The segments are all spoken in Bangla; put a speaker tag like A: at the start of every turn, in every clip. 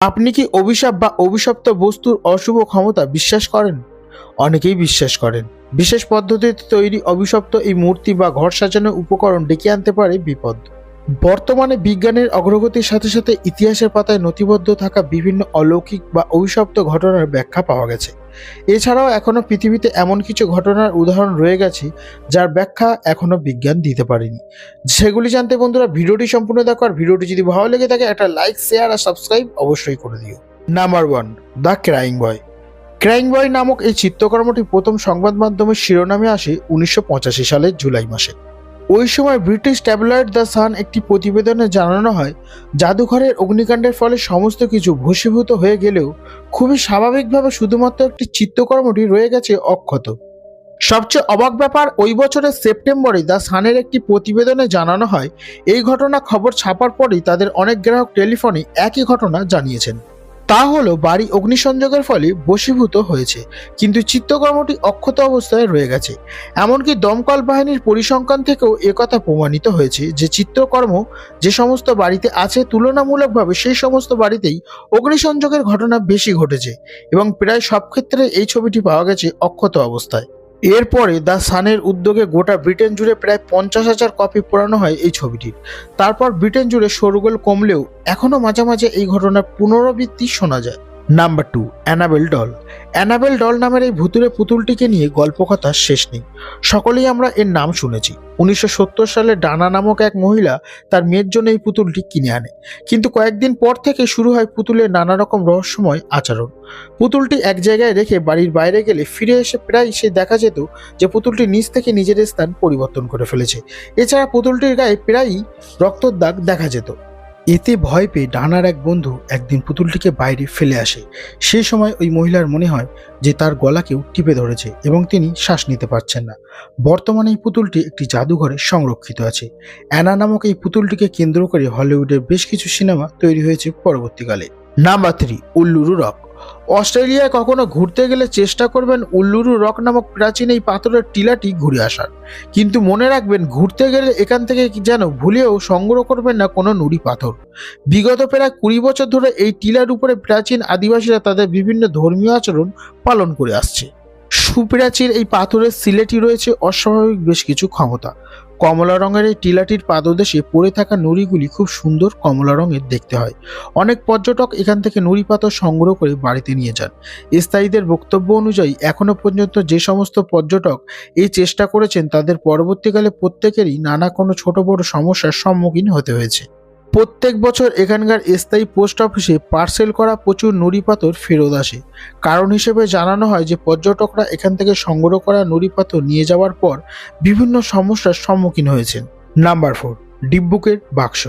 A: আপনি কি অভিশাপ বা অভিশপ্ত বস্তুর অশুভ ক্ষমতা বিশ্বাস করেন? অনেকেই বিশ্বাস করেন। বিশেষ পদ্ধতিতে তৈরি অভিশপ্ত এই মূর্তি বা ঘর সাজানোর উপকরণ ডেকে আনতে পারে বিপদ। বর্তমানে বিজ্ঞানের অগ্রগতির সাথে সাথে ইতিহাসের পাতায় নথিবদ্ধ থাকা বিভিন্ন অলৌকিক বা অভিশপ্ত ঘটনার ব্যাখ্যা পাওয়া গেছে। এছাড়াও এখনও পৃথিবীতে এমন কিছু ঘটনার উদাহরণ রয়ে গেছে, যার ব্যাখ্যা এখনও বিজ্ঞান দিতে পারেনি। সেগুলি জানতে বন্ধুরা ভিডিওটি সম্পূর্ণ দেখো, আর ভিডিওটি যদি ভালো লেগে থাকে, একটা লাইক, শেয়ার, আর সাবস্ক্রাইব অবশ্যই করে দিও। Number one the crying boy crying boy নামক এই চিত্রকর্মটি প্রথম সংবাদ মাধ্যমের শিরোনামে আসে উনিশশো পঁচাশি সালের জুলাই মাসে। ওই সময় ব্রিটিশ ট্যাবলয়েড দ্য সান একটি প্রতিবেদনে জানানো হয়, জাদুঘরের অগ্নিকাণ্ডের ফলে সমস্ত কিছু ভস্মীভূত হয়ে গেলেও খুবই স্বাভাবিকভাবে শুধুমাত্র একটি চিত্রকর্মটি রয়ে গেছে অক্ষত। সবচেয়ে অবাক ব্যাপার, ওই বছরের সেপ্টেম্বরে দ্য সানের একটি প্রতিবেদনে জানানো হয়, এই ঘটনা খবর ছাপার পরেই তাদের অনেক গ্রাহক টেলিফোনে একই ঘটনা জানিয়েছেন। তা হলো বাড়ি অগ্নিসংযোগের ফলে বশীভূত হয়েছে, কিন্তু চিত্রকর্মটি অক্ষত অবস্থায় রয়ে গেছে। এমনকি দমকল বাহিনীর পরিসংখ্যান থেকেও একথা প্রমাণিত হয়েছে যে চিত্রকর্ম যে সমস্ত বাড়িতে আছে, তুলনামূলকভাবে সেই সমস্ত বাড়িতেই অগ্নিসংযোগের ঘটনা বেশি ঘটেছে এবং প্রায় সব ক্ষেত্রে এই ছবিটি পাওয়া গেছে অক্ষত অবস্থায়। এরপরে দ্য সানের উদ্যোগে গোটা ব্রিটেন জুড়ে প্রায় পঞ্চাশ হাজার কপি পোড়ানো হয় এই ছবিটির। তারপর ব্রিটেন জুড়ে শোরগোল কমলেও এখনও মাঝে মাঝে এই ঘটনার পুনরাবৃত্তি শোনা যায়। Number two Annabelle doll Annabelle doll নামের এই ভুতুরে পুতুলটিকে নিয়ে গল্পকথার শেষ নেই। সকলেই আমরা এর নাম শুনেছি। উনিশশো সত্তর সালে ডানা নামক এক মহিলা তার মেয়ের জন্য এই পুতুলটি কিনে আনে। কিন্তু কয়েকদিন পর থেকে শুরু হয় পুতুলের নানা রকম রহস্যময় আচরণ। পুতুলটি এক জায়গায় রেখে বাড়ির বাইরে গেলে ফিরে এসে প্রায় সে দেখা যেত যে পুতুলটি নিচ থেকে নিজের স্থান পরিবর্তন করে ফেলেছে। এছাড়া পুতুলটির গায়ে প্রায়ই রক্তর দাগ দেখা যেত। এতে ভয় পেয়ে ডানার এক বন্ধু একদিন পুতুলটিকে বাইরে ফেলে আসে। সে সময় ওই মহিলার মনে হয় যে তার গলাকেও টিপে ধরেছে এবং তিনি শ্বাস নিতে পারছেন না। বর্তমানে এই পুতুলটি একটি জাদুঘরে সংরক্ষিত আছে। অ্যানা নামক এই পুতুলটিকে কেন্দ্র করে হলিউডের বেশ কিছু সিনেমা তৈরি হয়েছে পরবর্তীকালে। Number three, Uluru rock. অস্ট্রেলিয়ায় কখনো ঘুরতে গেলে চেষ্টা করবেন উল্লুরু রক নামক প্রাচীন এই পাথরের টিলাটি ঘুরে আসার। কিন্তু মনে রাখবেন, ঘুরতে গেলে এখান থেকে যেন ভুলেও সংগ্রহ করবেন না কোনো নুড়ি পাথর। বিগত প্রায় কুড়ি বছর ধরে এই টিলার উপরে প্রাচীন আদিবাসীরা তাদের বিভিন্ন ধর্মীয় আচরণ পালন করে আসছে। সুপ্রাচীর এই পাথরের সিলেটি রয়েছে অস্বাভাবিক বেশ কিছু ক্ষমতা। কমলা রঙের এই টিলাটির পাদদেশে পড়ে থাকা নুড়িগুলি খুব সুন্দর কমলা রঙের দেখতে হয়। অনেক পর্যটক এখান থেকে নুড়ি পাথর সংগ্রহ করে বাড়িতে নিয়ে যান। স্থায়ীদের বক্তব্য অনুযায়ী এখনও পর্যন্ত যে সমস্ত পর্যটক এই চেষ্টা করেছেন, তাদের পরবর্তীকালে প্রত্যেকেরই নানা কোনো ছোট বড় সমস্যার সম্মুখীন হতে হয়েছে। প্রত্যেক বছর এখানকার স্থায়ী পোস্ট অফিসে পার্সেল করা প্রচুর নুড়ি পাথর ফেরত আসে। কারণ হিসেবে জানানো হয় যে, পর্যটকরা এখান থেকে সংগ্রহ করা নুড়ি পাথর নিয়ে যাওয়ার পর বিভিন্ন সমস্যার সম্মুখীন হয়েছেন। নাম্বার ফোর, ডিব্বুকের বাক্স।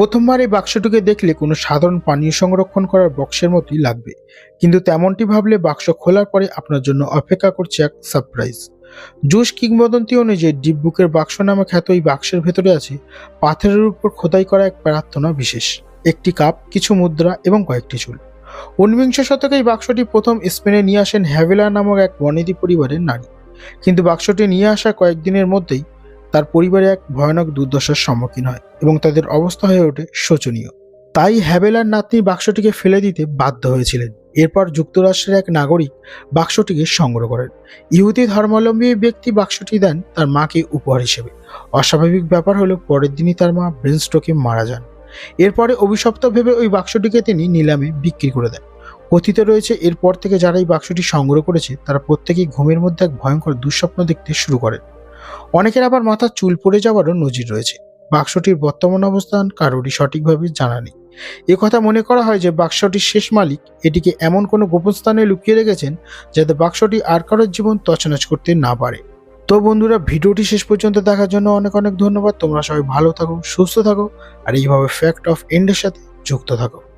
A: প্রথমবার এই বাক্সটিকে দেখলে কোনো সাধারণ পানীয় সংরক্ষণ করার বক্সের মতোই লাগবে। কিন্তু তেমনটি ভাবলে বাক্স খোলার পরে আপনার জন্য অপেক্ষা করছে এক সারপ্রাইজ। জুস কিংবদন্তি অনুযায়ী ডিব্বুকের বাক্স নামে খ্যাত এই বাক্সের ভেতরে আছে পাথরের উপর খোদাই করা এক প্রার্থনা বিশেষ। একটি কাপ, কিছু মুদ্রা এবং কয়েকটি চুল। ঊনবিংশ শতকে এই বাক্সটি প্রথম স্পেনে নিয়ে আসেন হ্যাভেলা নামক এক বনেদি পরিবারের নারী। কিন্তু বাক্সটি নিয়ে আসা কয়েকদিনের মধ্যেই তার পরিবারে এক ভয়ানক দুর্দশার সম্মুখীন হয় এবং তাদের অবস্থা হয়ে ওঠে শোচনীয়। তাই হ্যাভেলার নাতনি বাক্সটিকে ফেলে দিতে বাধ্য হয়েছিলেন। এরপর যুক্তরাষ্ট্রের এক নাগরিক বাক্সটিকে সংগ্রহ করেন। ইহুদি ধর্মাবলম্বী ব্যক্তি বাক্সটি দেন তার মাকে উপহার হিসেবে। অস্বাভাবিক ব্যাপার হলো পরের দিনই তার মা ব্রেন স্ট্রোকে মারা যান। এরপরে অভিশপ্ত ভেবে ওই বাক্সটিকে তিনি নিলামে বিক্রি করে দেন। কথিত রয়েছে, এরপর থেকে যারা এই বাক্সটি সংগ্রহ করেছে, তারা প্রত্যেকেই ঘুমের মধ্যে এক ভয়ঙ্কর দুঃস্বপ্ন দেখতে শুরু করেন। অনেকের আবার মাথার চুল পড়ে যাওয়ারও নজির রয়েছে। বাক্সটির বর্তমান অবস্থান কারোরই সঠিকভাবে জানা নেই। এ কথা মনে করা হয় যে বাক্সটির শেষ মালিক এটিকে এমন কোনো গোপন স্থানে লুকিয়ে রেখেছেন যাতে বাক্সটি আর কারোর জীবন তছনছ করতে না পারে। তো বন্ধুরা, ভিডিওটি শেষ পর্যন্ত দেখার জন্য অনেক অনেক ধন্যবাদ। তোমরা সবাই ভালো থাকো, সুস্থ থাকো, আর এইভাবে ফ্যাক্ট অফ এন্ডের সাথে যুক্ত থাকো।